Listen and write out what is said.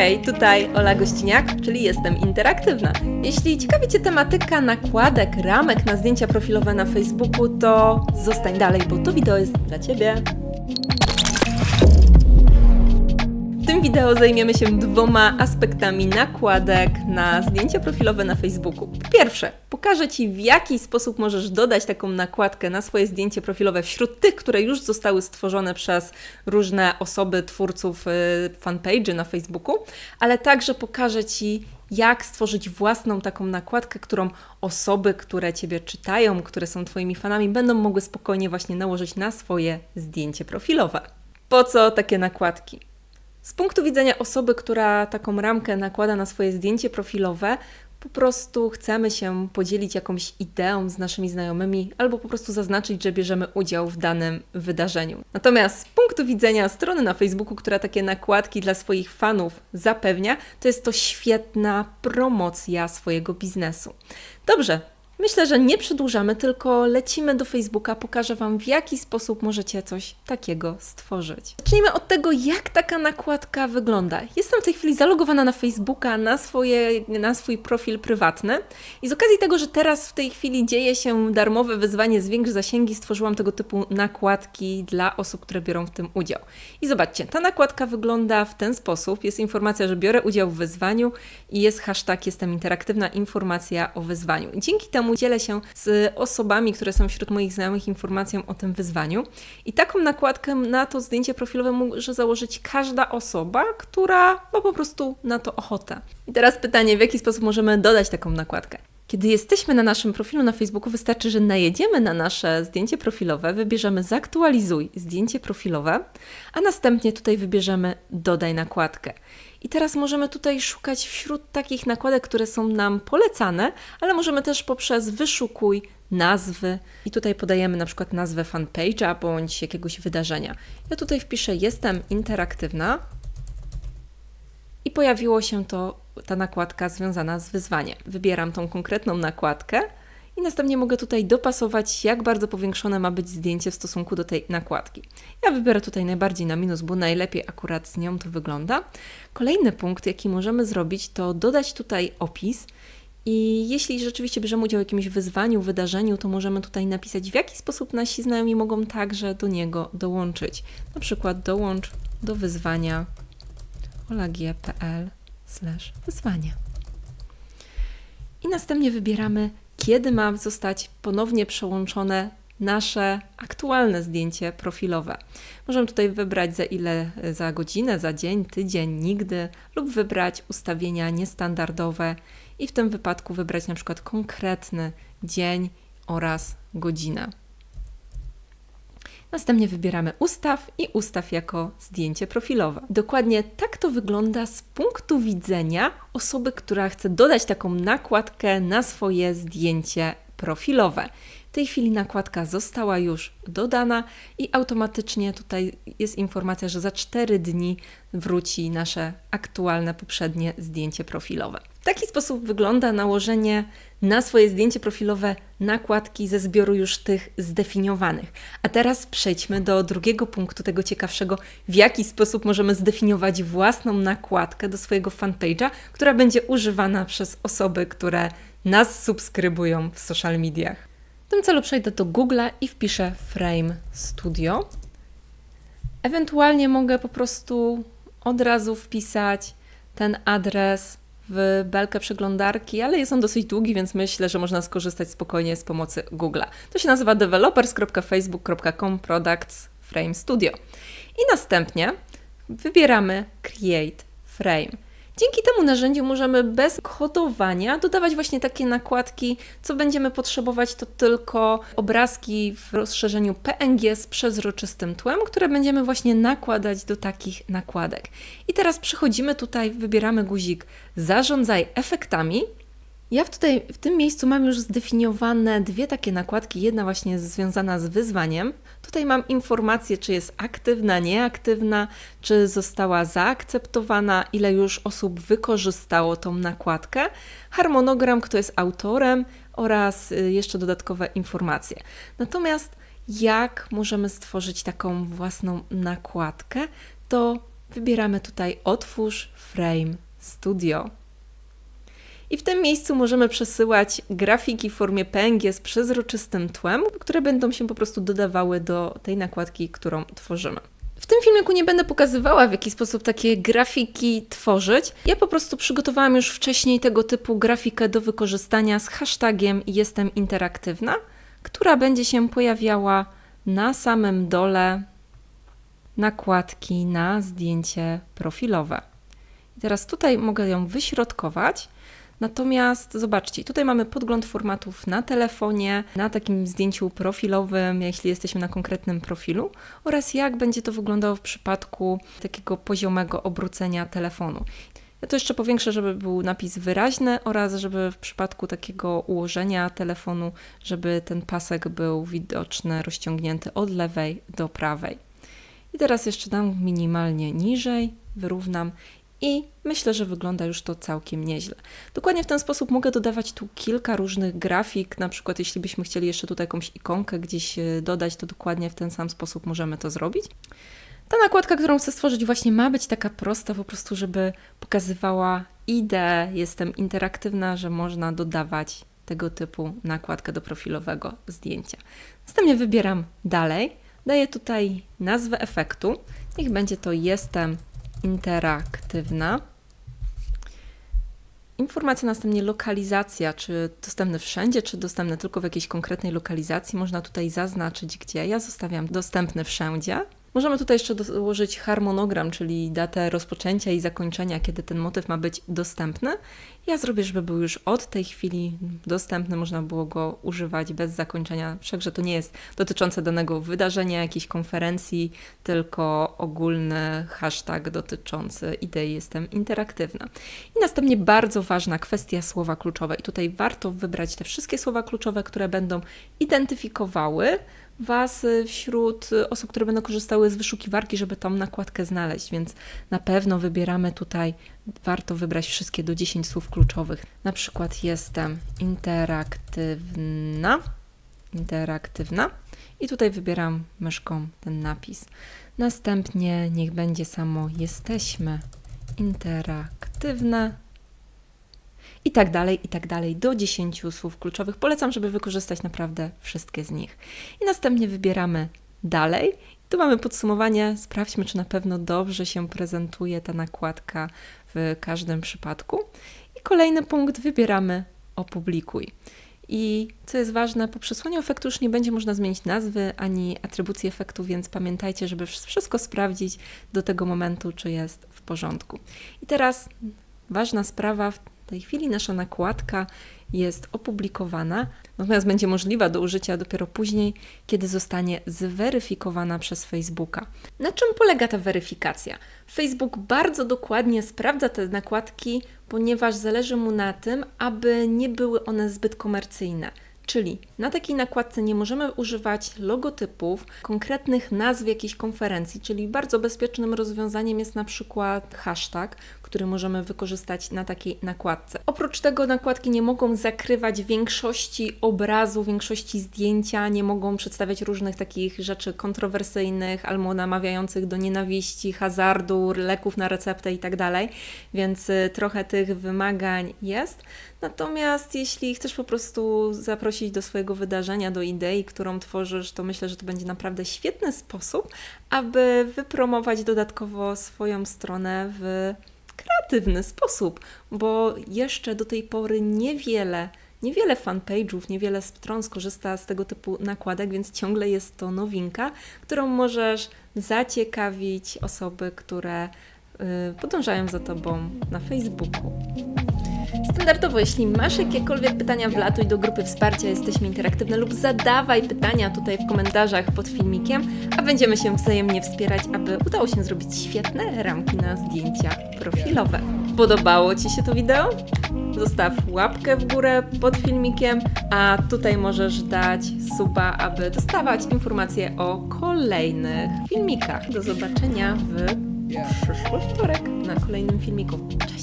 Hej, tutaj Ola Gościniak, czyli jestem interaktywna. Jeśli ciekawi Cię tematyka nakładek, ramek na zdjęcia profilowe na Facebooku, to zostań dalej, bo to wideo jest dla Ciebie. W tym wideo zajmiemy się dwoma aspektami nakładek na zdjęcia profilowe na Facebooku. Po pierwsze, pokażę Ci, w jaki sposób możesz dodać taką nakładkę na swoje zdjęcie profilowe wśród tych, które już zostały stworzone przez różne osoby, twórców y, fanpage'y na Facebooku, ale także pokażę Ci, jak stworzyć własną taką nakładkę, którą osoby, które Ciebie czytają, które są Twoimi fanami, będą mogły spokojnie właśnie nałożyć na swoje zdjęcie profilowe. Po co takie nakładki? Z punktu widzenia osoby, która taką ramkę nakłada na swoje zdjęcie profilowe, po prostu chcemy się podzielić jakąś ideą z naszymi znajomymi, albo po prostu zaznaczyć, że bierzemy udział w danym wydarzeniu. Natomiast z punktu widzenia strony na Facebooku, która takie nakładki dla swoich fanów zapewnia, to jest to świetna promocja swojego biznesu. Dobrze, Myślę, że nie przedłużamy, tylko lecimy do Facebooka. Pokażę Wam, w jaki sposób możecie coś takiego stworzyć. Zacznijmy od tego, jak taka nakładka wygląda. Jestem w tej chwili zalogowana na Facebooka, na, swoje, na swój profil prywatny i z okazji tego, że teraz w tej chwili dzieje się darmowe wyzwanie Zwiększ zasięgi, stworzyłam tego typu nakładki dla osób, które biorą w tym udział. I zobaczcie, ta nakładka wygląda w ten sposób. Jest informacja, że biorę udział w wyzwaniu i jest hashtag Jestem interaktywna informacja o wyzwaniu. Dzięki temu dzielę się z osobami, które są wśród moich znajomych informacją o tym wyzwaniu. I taką nakładkę na to zdjęcie profilowe może założyć każda osoba, która ma po prostu na to ochotę. I teraz pytanie, w jaki sposób możemy dodać taką nakładkę? Kiedy jesteśmy na naszym profilu na Facebooku, wystarczy, że najedziemy na nasze zdjęcie profilowe, wybierzemy zaktualizuj zdjęcie profilowe, a następnie tutaj wybierzemy dodaj nakładkę. I teraz możemy tutaj szukać wśród takich nakładek, które są nam polecane, ale możemy też poprzez wyszukuj nazwy i tutaj podajemy na przykład nazwę fanpage'a bądź jakiegoś wydarzenia. Ja tutaj wpiszę jestem interaktywna i pojawiło się to ta nakładka związana z wyzwaniem. Wybieram tą konkretną nakładkę i następnie mogę tutaj dopasować, jak bardzo powiększone ma być zdjęcie w stosunku do tej nakładki. Ja wybiorę tutaj najbardziej na minus, bo najlepiej akurat z nią to wygląda. Kolejny punkt, jaki możemy zrobić, to dodać tutaj opis. I jeśli rzeczywiście bierzemy udział w jakimś wyzwaniu, wydarzeniu, to możemy tutaj napisać, w jaki sposób nasi znajomi mogą także do niego dołączyć. Na przykład dołącz do wyzwania olagie.pl wyzwanie. I następnie wybieramy kiedy ma zostać ponownie przełączone nasze aktualne zdjęcie profilowe. Możemy tutaj wybrać za ile, za godzinę, za dzień, tydzień, nigdy, lub wybrać ustawienia niestandardowe i w tym wypadku wybrać na przykład konkretny dzień oraz godzinę. Następnie wybieramy ustaw i ustaw jako zdjęcie profilowe. Dokładnie tak to wygląda z punktu widzenia osoby, która chce dodać taką nakładkę na swoje zdjęcie profilowe. W tej chwili nakładka została już dodana i automatycznie tutaj jest informacja, że za 4 dni wróci nasze aktualne poprzednie zdjęcie profilowe. W taki sposób wygląda nałożenie na swoje zdjęcie profilowe nakładki ze zbioru już tych zdefiniowanych. A teraz przejdźmy do drugiego punktu tego ciekawszego, w jaki sposób możemy zdefiniować własną nakładkę do swojego fanpage'a, która będzie używana przez osoby, które nas subskrybują w social mediach. W tym celu przejdę do Google'a i wpiszę Frame Studio. Ewentualnie mogę po prostu od razu wpisać ten adres w belkę przeglądarki, ale jest on dosyć długi, więc myślę, że można skorzystać spokojnie z pomocy Google'a. To się nazywa developers.facebook.com products frame studio. I następnie wybieramy create frame. Dzięki temu narzędziu możemy bez kodowania dodawać właśnie takie nakładki. Co będziemy potrzebować, to tylko obrazki w rozszerzeniu PNG z przezroczystym tłem, które będziemy właśnie nakładać do takich nakładek. I teraz przechodzimy tutaj, wybieramy guzik Zarządzaj efektami ja tutaj w tym miejscu mam już zdefiniowane dwie takie nakładki. Jedna właśnie związana z wyzwaniem. Tutaj mam informację, czy jest aktywna, nieaktywna, czy została zaakceptowana, ile już osób wykorzystało tą nakładkę, harmonogram, kto jest autorem oraz y, jeszcze dodatkowe informacje. Natomiast jak możemy stworzyć taką własną nakładkę, to wybieramy tutaj Otwórz Frame Studio. I w tym miejscu możemy przesyłać grafiki w formie PNG z przezroczystym tłem, które będą się po prostu dodawały do tej nakładki, którą tworzymy. W tym filmiku nie będę pokazywała, w jaki sposób takie grafiki tworzyć. Ja po prostu przygotowałam już wcześniej tego typu grafikę do wykorzystania z hashtagiem Jestem Interaktywna, która będzie się pojawiała na samym dole nakładki na zdjęcie profilowe. I teraz tutaj mogę ją wyśrodkować. Natomiast zobaczcie, tutaj mamy podgląd formatów na telefonie, na takim zdjęciu profilowym, jeśli jesteśmy na konkretnym profilu, oraz jak będzie to wyglądało w przypadku takiego poziomego obrócenia telefonu. Ja to jeszcze powiększę, żeby był napis wyraźny oraz żeby w przypadku takiego ułożenia telefonu, żeby ten pasek był widoczny, rozciągnięty od lewej do prawej. I teraz jeszcze dam minimalnie niżej, wyrównam i myślę, że wygląda już to całkiem nieźle. Dokładnie w ten sposób mogę dodawać tu kilka różnych grafik, na przykład jeśli byśmy chcieli jeszcze tutaj jakąś ikonkę gdzieś e, dodać, to dokładnie w ten sam sposób możemy to zrobić. Ta nakładka, którą chcę stworzyć, właśnie ma być taka prosta, po prostu, żeby pokazywała ideę, jestem interaktywna, że można dodawać tego typu nakładkę do profilowego zdjęcia. Następnie wybieram dalej, daję tutaj nazwę efektu, niech będzie to jestem interaktywna. Informacja następnie lokalizacja, czy dostępne wszędzie, czy dostępne tylko w jakiejś konkretnej lokalizacji. Można tutaj zaznaczyć gdzie. Ja zostawiam dostępny wszędzie. Możemy tutaj jeszcze dołożyć harmonogram, czyli datę rozpoczęcia i zakończenia, kiedy ten motyw ma być dostępny. Ja zrobię, żeby był już od tej chwili dostępny, można było go używać bez zakończenia. Wszakże to nie jest dotyczące danego wydarzenia, jakiejś konferencji, tylko ogólny hashtag dotyczący idei jestem interaktywna. I następnie bardzo ważna kwestia słowa kluczowe. I tutaj warto wybrać te wszystkie słowa kluczowe, które będą identyfikowały Was y, wśród y, osób, które będą korzystały z wyszukiwarki, żeby tą nakładkę znaleźć, więc na pewno wybieramy tutaj, warto wybrać wszystkie do 10 słów kluczowych. Na przykład jestem interaktywna, interaktywna i tutaj wybieram myszką ten napis. Następnie niech będzie samo jesteśmy interaktywne i tak dalej, i tak dalej, do 10 słów kluczowych. Polecam, żeby wykorzystać naprawdę wszystkie z nich. I następnie wybieramy dalej. Tu mamy podsumowanie. Sprawdźmy, czy na pewno dobrze się prezentuje ta nakładka w każdym przypadku. I kolejny punkt wybieramy opublikuj. I co jest ważne, po przesłaniu efektu już nie będzie można zmienić nazwy ani atrybucji efektu, więc pamiętajcie, żeby wszystko sprawdzić do tego momentu, czy jest w porządku. I teraz ważna sprawa w tej chwili nasza nakładka jest opublikowana, natomiast będzie możliwa do użycia dopiero później, kiedy zostanie zweryfikowana przez Facebooka. Na czym polega ta weryfikacja? Facebook bardzo dokładnie sprawdza te nakładki, ponieważ zależy mu na tym, aby nie były one zbyt komercyjne. Czyli na takiej nakładce nie możemy używać logotypów, konkretnych nazw jakiejś konferencji, czyli bardzo bezpiecznym rozwiązaniem jest na przykład hashtag, który możemy wykorzystać na takiej nakładce. Oprócz tego nakładki nie mogą zakrywać większości obrazu, większości zdjęcia, nie mogą przedstawiać różnych takich rzeczy kontrowersyjnych albo namawiających do nienawiści, hazardu, leków na receptę itd. Tak Więc y, trochę tych wymagań jest. Natomiast jeśli chcesz po prostu zaprosić do swojego wydarzenia, do idei, którą tworzysz, to myślę, że to będzie naprawdę świetny sposób, aby wypromować dodatkowo swoją stronę w kreatywny sposób, bo jeszcze do tej pory niewiele Niewiele fanpage'ów, niewiele stron skorzysta z tego typu nakładek, więc ciągle jest to nowinka, którą możesz zaciekawić osoby, które y, podążają za Tobą na Facebooku. Standardowo, jeśli masz jakiekolwiek pytania, wlatuj do grupy wsparcia Jesteśmy Interaktywne lub zadawaj pytania tutaj w komentarzach pod filmikiem, a będziemy się wzajemnie wspierać, aby udało się zrobić świetne ramki na zdjęcia profilowe. Podobało Ci się to wideo? Zostaw łapkę w górę pod filmikiem, a tutaj możesz dać suba, aby dostawać informacje o kolejnych filmikach. Do zobaczenia w przyszły wtorek na kolejnym filmiku. Cześć!